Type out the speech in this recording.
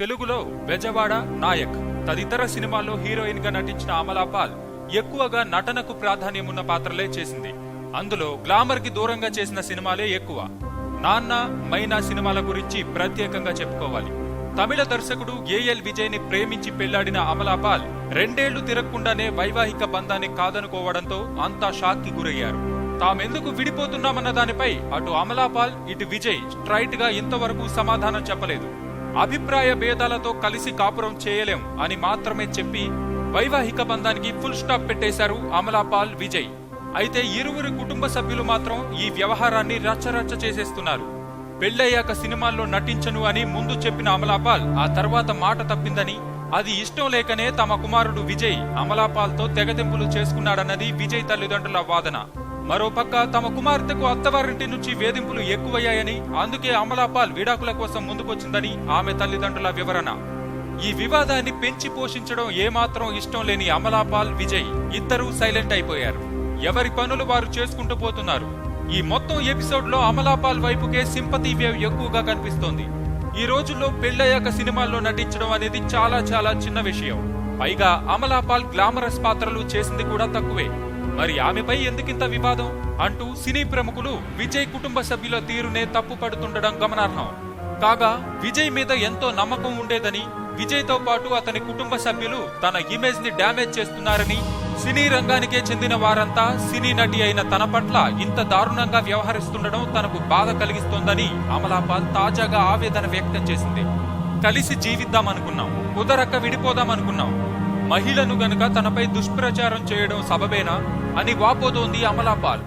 తెలుగులో బెజవాడ నాయక్ తదితర సినిమాల్లో హీరోయిన్గా నటించిన అమలాపాల్ ఎక్కువగా నటనకు ప్రాధాన్యమున్న పాత్రలే చేసింది. అందులో గ్లామర్కి దూరంగా చేసిన సినిమాలే ఎక్కువ. నాన్న మైనా సినిమాల గురించి ప్రత్యేకంగా చెప్పుకోవాలి. తమిళ దర్శకుడు ఏఎల్ విజయ్ని ప్రేమించి పెళ్ళాడిన అమలాపాల్ రెండేళ్ళు తిరగకుండానే వైవాహిక బంధాన్ని కాదనుకోవడంతో అంతా షాక్కి గురయ్యారు. తామెందుకు విడిపోతున్నామన్న దానిపై అటు అమలాపాల్ ఇటు విజయ్ స్ట్రైట్గా ఇంతవరకు సమాధానం చెప్పలేదు. అభిప్రాయ భేదాలతో కలిసి కాపురం చేయలేం అని మాత్రమే చెప్పి వైవాహిక బంధానికి ఫుల్ స్టాప్ పెట్టేశారు అమలాపాల్ విజయ్. అయితే ఇరువురి కుటుంబ సభ్యులు మాత్రం ఈ వ్యవహారాన్ని రచ్చరచ్చ చేసేస్తున్నారు. పెళ్ళయ్యాక సినిమాల్లో నటించను అని ముందు చెప్పిన అమలాపాల్ ఆ తర్వాత మాట తప్పిందని అది ఇష్టం లేకనే తమ కుమారుడు విజయ్ అమలాపాల్తో తెగతెంపులు చేసుకున్నాడన్నది విజయ్ తల్లిదండ్రుల వాదన. మరోపక్క తమ కుమార్తెకు అత్తవారింటి నుంచి వేధింపులు ఎక్కువయ్యాయని అందుకే అమలాపాల్ విడాకుల కోసం ముందుకొచ్చిందని ఆమె తల్లిదండ్రుల వివరణ. ఈ వివాదాన్ని పెంచి పోషించడం ఏమాత్రం ఇష్టం లేని అమలాపాల్ విజయ్ ఇద్దరూ సైలెంట్ అయిపోయారు. ఎవరి పనులు వారు చేసుకుంటూ పోతున్నారు. ఈ మొత్తం ఎపిసోడ్లో అమలాపాల్ వైపుకే సింపతి వేవ్ ఎక్కువగా కనిపిస్తోంది. ఈ రోజుల్లో పెళ్ళయ్యాక సినిమాల్లో నటించడం అనేది చాలా చాలా చిన్న విషయం. పైగా అమలాపాల్ గ్లామరస్ పాత్రలు చేసింది కూడా తక్కువే. మరి ఆమెపై ఎందుకింత వివాదం? అంటూ సినీ ప్రముఖులు విజయ్ కుటుంబ సభ్యుల తీరునే తప్పు పడుతుండడం గమనార్హం. కాగా విజయ్ మీద ఎంతో నమ్మకం ఉండేదని విజయ్తో పాటు అతని కుటుంబ సభ్యులు తన ఇమేజ్ని డ్యామేజ్ చేస్తున్నారని సినీ రంగానికే చెందిన వారంతా సినీ నటి అయిన తన పట్ల ఇంత దారుణంగా వ్యవహరిస్తుండడం తనకు బాధ కలిగిస్తోందని అమలాపాల్ తాజాగా ఆవేదన వ్యక్తం చేసింది. కలిసి జీవిద్దాం అనుకున్నాం కుదరక విడిపోదాం అనుకున్నాం మహిళను గనుక తనపై దుష్ప్రచారం చేయడం సబబేనా? అని వాపోతోంది అమలాపాల్.